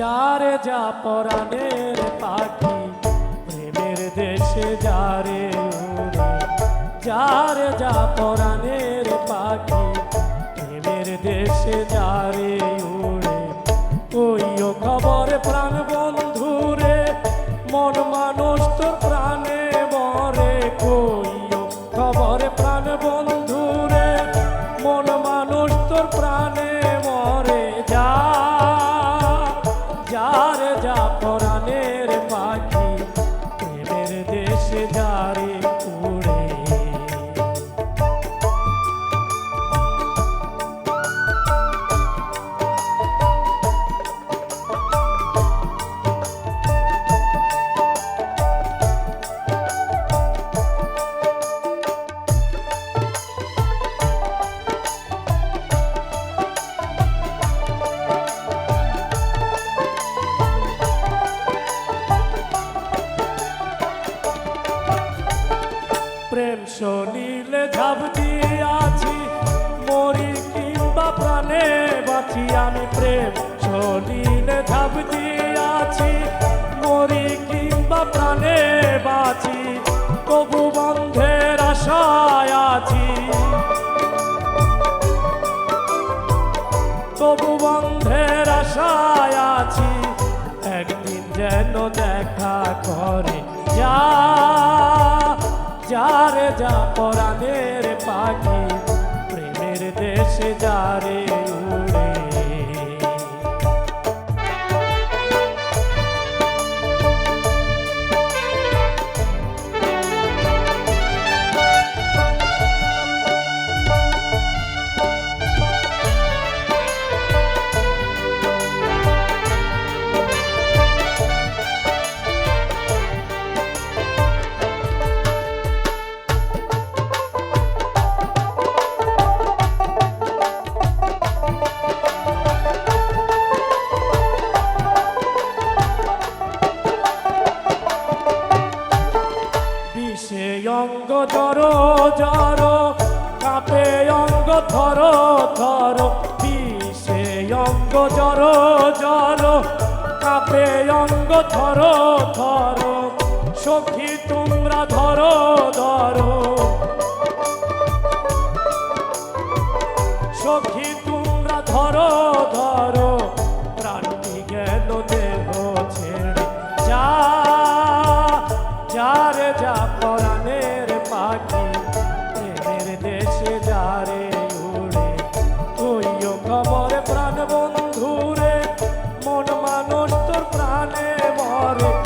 যারে যা পরাণের পাখি, প্রেমের দেশে যারে যারে যা পরাণের পাখি, প্রেমের দেশে যারে উড়ে। ওইও খবর প্রাণ বন্ধুরে, মন মানুষ তোর প্রাণে মরে কইও খবর প্রাণ বন্ধুরে, মন মানুষ তোর প্রাণে প্রেম শনিলে ঝাপ আছি মরি কিংবা প্রাণে বাঁচি আমি প্রেম। শনিলে ঝাপ আছি মরি কিংবা প্রাণে বাঁচি, তবু বন্ধের আশায় আছি। তবু বন্ধের আশায় আছি, একদিন যেন দেখা করে যা। যারে যা পরাণের পাখি প্রেমের দেশে যারে জর জর কাপে অঙ্গ থর থর বিষে অঙ্গ জর জর কাপে অঙ্গ থর থর সখী তোমরা ধরো ধরো। সখী তোমরা ধরো ধরো মানুষ তোর প্রাণে মরে